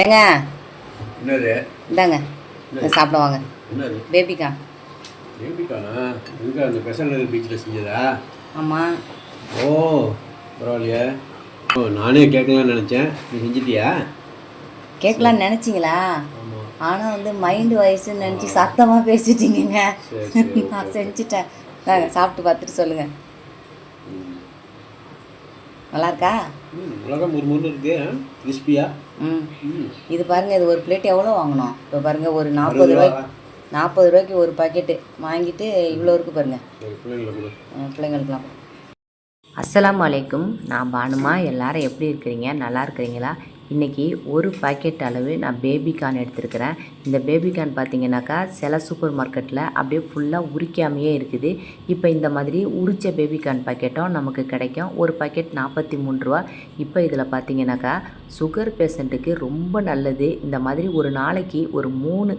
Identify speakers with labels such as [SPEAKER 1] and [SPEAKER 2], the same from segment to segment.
[SPEAKER 1] ஏங்க?
[SPEAKER 2] என்னது?
[SPEAKER 1] இந்தாங்க. இதை சாப்பிட வாங்க.
[SPEAKER 2] என்னது?
[SPEAKER 1] பேபிக்கா.
[SPEAKER 2] பேபிக்கானா? எங்கே அந்த பெசல் பீச்சில் செஞ்சதா?
[SPEAKER 1] ஆமாம்
[SPEAKER 2] ஓ பரவாயில்லையே. ஓ நானே கேட்கலாம்னு நினச்சேன். நீ செஞ்சிட்டியா?
[SPEAKER 1] கேட்கலான்னு நினச்சிங்களா? ஆனால் வந்து மைண்டு வயசுன்னு நினச்சி சத்தமாக
[SPEAKER 2] சரி
[SPEAKER 1] நான் செஞ்சுட்டேன். சாப்பிட்டு பார்த்துட்டு சொல்லுங்கள் நல்லா இருக்கா
[SPEAKER 2] ம் அழகா முறுமுறுன்னு இருக்கு. கிறிஸ்பியா.
[SPEAKER 1] ம். இது பாருங்கள் இது ஒரு பிளேட் எவ்வளோ வாங்கினோம் இப்போ பாருங்கள் ஒரு நாற்பது ரூபாய்க்கு நாற்பது ரூபாய்க்கு ஒரு பாக்கெட்டு வாங்கிட்டு இவ்வளோ இருக்குது பாருங்கள் பிள்ளைங்களுக்குலாம் அஸ்ஸலாமு அலைக்கும். நான் பானுமா எல்லாரும் எப்படி இருக்கிறீங்க? நல்லா இருக்கிறீங்களா? இன்றைக்கி ஒரு பாக்கெட் அளவு நான் பேபிகார்ன் எடுத்திருக்கிறேன். இந்த பேபிகார்ன் பார்த்தீங்கன்னாக்கா சில சூப்பர் மார்க்கெட்டில் அப்படியே ஃபுல்லாக உரிக்காமையே இருக்குது. இப்போ இந்த மாதிரி உரித்த பேபிகார்ன் பாக்கெட்டும் நமக்கு கிடைக்கும். ஒரு பாக்கெட் நாற்பத்தி மூணு ரூபா இப்போ இதில் பார்த்தீங்கன்னாக்கா சுகர் பேஷண்ட்டுக்கு ரொம்ப நல்லது. இந்த மாதிரி ஒரு நாளைக்கு ஒரு மூணு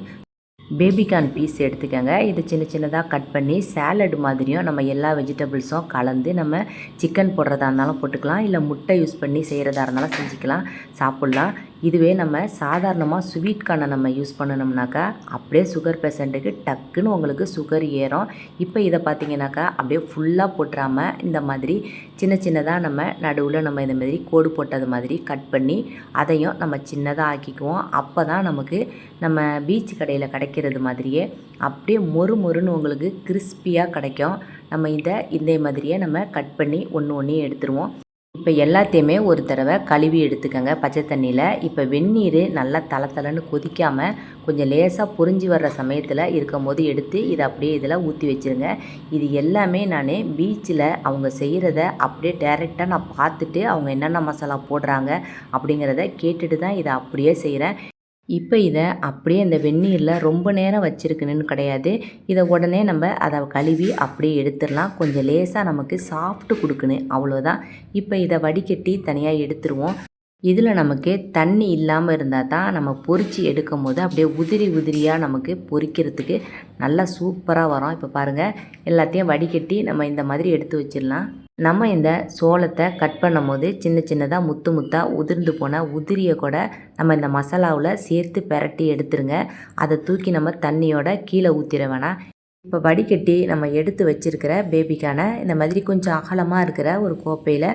[SPEAKER 1] பேபிகார்ன் பீஸ் எடுத்துக்கோங்க. இது சின்ன சின்னதாக கட் பண்ணி சேலட் மாதிரியும் நம்ம எல்லா வெஜிடபிள்ஸும் கலந்து நம்ம சிக்கன் போடுறதா இருந்தாலும் போட்டுக்கலாம். இல்லை முட்டை யூஸ் பண்ணி செய்கிறதா இருந்தாலும் செஞ்சுக்கலாம். சாப்பிட்லாம். இதுவே நம்ம சாதாரணமாக ஸ்வீட் கார்னை நம்ம யூஸ் பண்ணணும்னாக்கா அப்படியே சுகர் பேஷண்ட்டுக்கு டக்குன்னு உங்களுக்கு சுகர் ஏறும். இப்போ இதை பார்த்தீங்கன்னாக்கா அப்படியே ஃபுல்லாக போட்டுறாமல் இந்த மாதிரி சின்ன சின்னதாக நம்ம நடுவில் நம்ம இந்த மாதிரி கோடு போட்டது மாதிரி கட் பண்ணி அதையும் நம்ம சின்னதாக ஆக்கிக்குவோம். அப்போ தான் நமக்கு நம்ம பீச் கடையில் கிடைக்கிறது மாதிரியே அப்படியே மொறு மொறுன்னு உங்களுக்கு கிறிஸ்பியாக கிடைக்கும். நம்ம இதை இதே மாதிரியே நம்ம கட் பண்ணி ஒன்று ஒன்றையும் எடுத்துருவோம். இப்போ எல்லாத்தையுமே ஒரு தடவை கழுவி எடுத்துக்கோங்க பச்சை தண்ணியில். இப்போ வெந்நீர் நல்லா தலை தலைன்னு கொதிக்காமல் கொஞ்சம் லேசாக புரிஞ்சு வர்ற சமயத்தில் இருக்கும் போது எடுத்து இதை அப்படியே இதில் ஊற்றி வச்சுருங்க. இது எல்லாமே நான் பீச்சில் அவங்க செய்கிறத அப்படியே டேரெக்டாக நான் பார்த்துட்டு அவங்க என்னென்ன மசாலா போடுறாங்க அப்படிங்கிறத கேட்டுட்டு தான் இதை அப்படியே செய்கிறேன் இப்போ இதை அப்படியே இந்த வெந்நீரில் ரொம்ப நேரம் வச்சுருக்கணுன்னு கிடையாது. இதை உடனே நம்ம அதை கழுவி அப்படியே எடுத்துடலாம். கொஞ்சம் லேசாக நமக்கு சாஃப்ட்டு கொடுக்கணும். அவ்வளோதான் இப்போ இதை வடிகட்டி தனியாக எடுத்துருவோம். இதில் நமக்கு தண்ணி இல்லாமல் இருந்தால் தான் நம்ம பொறிச்சு எடுக்கும் போது அப்படியே உதிரி உதிரியாக நமக்கு பொறிக்கிறதுக்கு நல்லா சூப்பராக வரும். இப்போ பாருங்கள் எல்லாத்தையும் வடிகட்டி நம்ம இந்த மாதிரி எடுத்து வச்சிடலாம். நம்ம இந்த சோளத்தை கட் பண்ணும் போது சின்ன சின்னதாக முத்து முத்தாக உதிர்ந்து போன உதிரியை கூட நம்ம இந்த மசாலாவில் சேர்த்து பெரட்டி எடுத்துருங்க. அதை தூக்கி நம்ம தண்ணியோட கீழே ஊற்றிட வேணாம் இப்போ வடிகட்டி நம்ம எடுத்து வச்சிருக்கிற பேபிக்கான இந்த மாதிரி கொஞ்சம் அகலமாக இருக்கிற ஒரு கோப்பையில்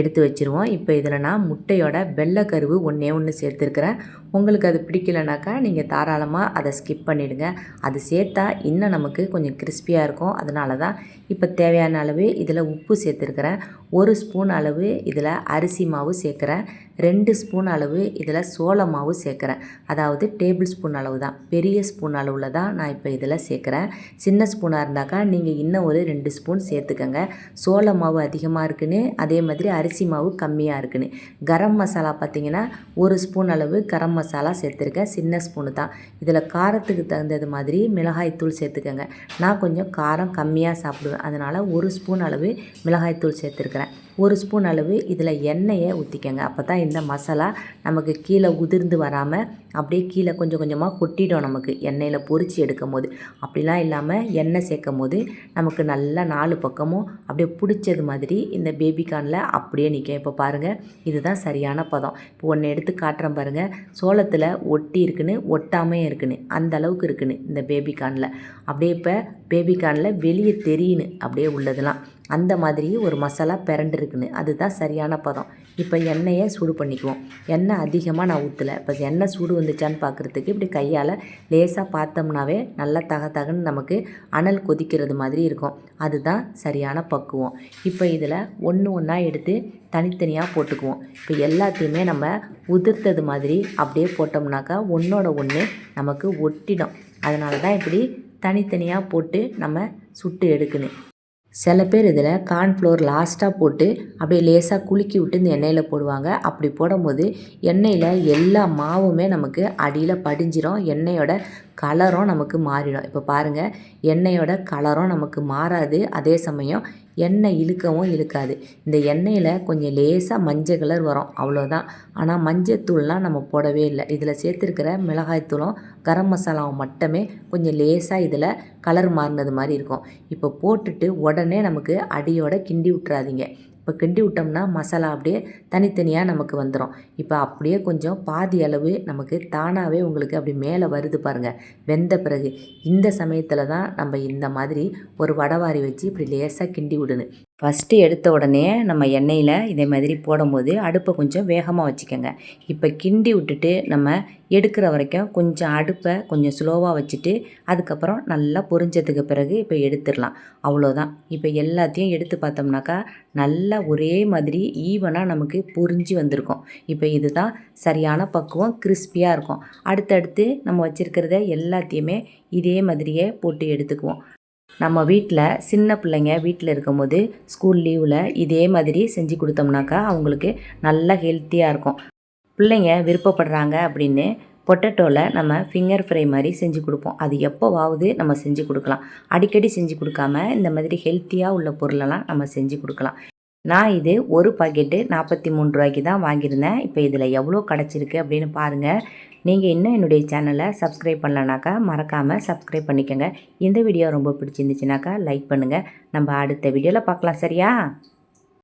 [SPEAKER 1] எடுத்து வச்சுருவோம். இப்போ இதில் நான் முட்டையோட வெள்ளைக்கருவு ஒன்றே ஒன்று சேர்த்துருக்குறேன். உங்களுக்கு அது பிடிக்கலனாக்கா நீங்கள் தாராளமாக அதை ஸ்கிப் பண்ணிவிடுங்க அது சேர்த்தா இன்னும் நமக்கு கொஞ்சம் கிறிஸ்பியாக இருக்கும். அதனால தான் இப்போ தேவையான அளவு இதில் உப்பு சேர்த்துருக்குறேன். ஒரு ஸ்பூன் அளவு இதில் அரிசி மாவு சேர்க்குறேன். ரெண்டு ஸ்பூன் அளவு இதில் சோள மாவு சேர்க்குறேன். அதாவது டேபிள் ஸ்பூன் அளவு தான். பெரிய ஸ்பூன் அளவில் தான் நான் இப்போ இதில் சேர்க்குறேன். சின்ன ஸ்பூனாக இருந்தாக்கா நீங்கள் இன்னும் ஒரு ரெண்டு ஸ்பூன் சேர்த்துக்கோங்க. சோள மாவு அதிகமாக இருக்குன்னு அதே மாதிரி அரிசி மாவு கம்மியாக இருக்குன்னு. கரம் மசாலா பார்த்திங்கன்னா ஒரு ஸ்பூன் அளவு கரம் மசாலா சேர்த்துருக்கேன். சின்ன ஸ்பூனு தான். இதில் காரத்துக்கு தகுந்தது மாதிரி மிளகாய்த்தூள் சேர்த்துக்கோங்க. நான் கொஞ்சம் காரம் கம்மியாக சாப்பிடுவேன். அதனால் ஒரு ஸ்பூன் அளவு மிளகாய்த்தூள் சேர்த்துருக்குறேன். ஒரு ஸ்பூன் அளவு இதில் எண்ணெயை ஊற்றிக்கங்க. அப்போ தான் இந்த மசாலா நமக்கு கீழே உதிர்ந்து வராமல் அப்படியே கீழே கொஞ்சம் கொஞ்சமாக கொட்டிடும் நமக்கு எண்ணெயில் பொரித்து எடுக்கும் போது அப்படிலாம் இல்லாமல் எண்ணெய் சேர்க்கும் போது நமக்கு நல்லா நாலு பக்கமும் அப்படியே பிடிச்சது மாதிரி இந்த பேபிகானில் அப்படியே நிற்கும் இப்போ பாருங்கள் இதுதான் சரியான பதம். இப்போ ஒன்று எடுத்து காட்டுறேன் பாருங்கள் சோளத்தில் ஒட்டி இருக்குன்னு ஒட்டாமையும் இருக்குன்னு அந்த அளவுக்கு இருக்குன்னு இந்த பேபிகானில் அப்படியே இப்போ பேபிகானில் வெளியே தெரியுன்னு அப்படியே உள்ளதெல்லாம் அந்த மாதிரி ஒரு மசாலா பிறண்டுருக்குன்னு அதுதான் சரியான பதம். இப்போ எண்ணெயை சூடு பண்ணிக்குவோம். எண்ணெய் அதிகமாக நான் ஊற்றலை இப்போ எண்ணெய் சூடு வந்துச்சான்னு பார்க்குறதுக்கு இப்படி கையால் லேசாக பார்த்தோம்னாவே நல்லா தக தகன்னு நமக்கு அனல் கொதிக்கிறது மாதிரி இருக்கும். அதுதான் சரியான பக்குவம். இப்போ இதில் ஒன்று ஒன்றா எடுத்து தனித்தனியாக போட்டுக்குவோம். இப்போ எல்லாத்தையுமே நம்ம உதிர்த்தது மாதிரி அப்படியே போட்டோம்னாக்கா ஒன்றோட ஒன்று நமக்கு ஒட்டிடும். அதனால தான் இப்படி தனித்தனியாக போட்டு நம்ம சுட்டு எடுக்கணும். சில பேர் இதில் கார்ன்ஃப்ளோர் லாஸ்ட்டாக போட்டு அப்படியே லேசாக குலுக்கி விட்டு இந்த எண்ணெயில் போடுவாங்க. அப்படி போடும்போது எண்ணெயில் எல்லா மாவுமே நமக்கு அடியில் படிஞ்சிரும். எண்ணெயோட கலரும் நமக்கு மாறிடும். இப்போ பாருங்கள் எண்ணெயோட கலரும் நமக்கு மாறாது. அதே சமயம் எண்ணெய் இழுக்கவும் இழுக்காது. இந்த எண்ணெயில் கொஞ்சம் லேசாக மஞ்சள் கலர் வரும். அவ்வளோதான் ஆனால் மஞ்சத்தூள்லாம் நம்ம போடவே இல்லை. இதில் சேர்த்துருக்கிற மிளகாய்த்தூளும் கரம் மசாலாவும் மட்டுமே கொஞ்சம் லேசாக இதில் கலர் மாறினது மாதிரி இருக்கும். இப்போ போட்டுட்டு உடனே நமக்கு அடியோட கிண்டி விட்றாதீங்க இப்போ கிண்டி விட்டோம்னா மசாலா அப்படியே தனித்தனியாக நமக்கு வந்துடும் இப்போ அப்படியே கொஞ்சம் பாதி அளவு நமக்கு தானாகவே உங்களுக்கு அப்படி மேலே வருது பாருங்கள் வெந்த பிறகு இந்த சமயத்தில் தான் நம்ம இந்த மாதிரி ஒரு வடவாரி வச்சு இப்படி லேசாக கிண்டி விடணும். ஃபஸ்ட்டு எடுத்த உடனே நம்ம எண்ணெயில் இதே மாதிரி போடும்போது அடுப்பை கொஞ்சம் வேகமாக வச்சுக்கோங்க. இப்போ கிண்டி விட்டுட்டு நம்ம எடுக்கிற வரைக்கும் கொஞ்சம் அடுப்பை கொஞ்சம் ஸ்லோவாக வச்சுட்டு அதுக்கப்புறம் நல்லா பொரிஞ்சதுக்கு பிறகு இப்போ எடுத்துடலாம். அவ்வளோதான் இப்போ எல்லாத்தையும் எடுத்து பார்த்தோம்னாக்கா நல்லா ஒரே மாதிரி ஈவனாக நமக்கு பொரிஞ்சு வந்திருக்கும். இப்போ இதுதான் சரியான பக்குவம் கிறிஸ்பியாக இருக்கும். அடுத்தடுத்து நம்ம வச்சுருக்கிறத எல்லாத்தையுமே இதே மாதிரியே போட்டு எடுத்துக்குவோம். நம்ம வீட்டில் சின்ன பிள்ளைங்க வீட்டில் இருக்கும்போது ஸ்கூல் லீவில் இதே மாதிரி செஞ்சு கொடுத்தோம்னாக்கா அவங்களுக்கு நல்லா ஹெல்த்தியாக இருக்கும். பிள்ளைங்க விருப்பப்படுறாங்க அப்படின்னு பொட்டேட்டோவில் நம்ம ஃபிங்கர் ஃப்ரை மாதிரி செஞ்சு கொடுப்போம். அது எப்போவாவது நம்ம செஞ்சு கொடுக்கலாம். அடிக்கடி செஞ்சு கொடுக்காம இந்த மாதிரி ஹெல்த்தியாக உள்ள பொருளெல்லாம் நம்ம செஞ்சு கொடுக்கலாம். நான் இது ஒரு பாக்கெட்டு நாற்பத்தி மூணு ரூபாய்க்கு தான் வாங்கியிருந்தேன். இப்போ இதில் எவ்வளோ கிடச்சிருக்கு அப்படின்னு பாருங்கள் நீங்கள் இன்னும் என்னுடைய சேனலை சப்ஸ்கிரைப் பண்ணலனாக்கா மறக்காமல் சப்ஸ்கிரைப் பண்ணிக்கோங்க. இந்த வீடியோ ரொம்ப பிடிச்சிருந்துச்சுனாக்கா லைக் பண்ணுங்கள் நம்ம அடுத்த வீடியோவில் பார்க்கலாம் சரியா?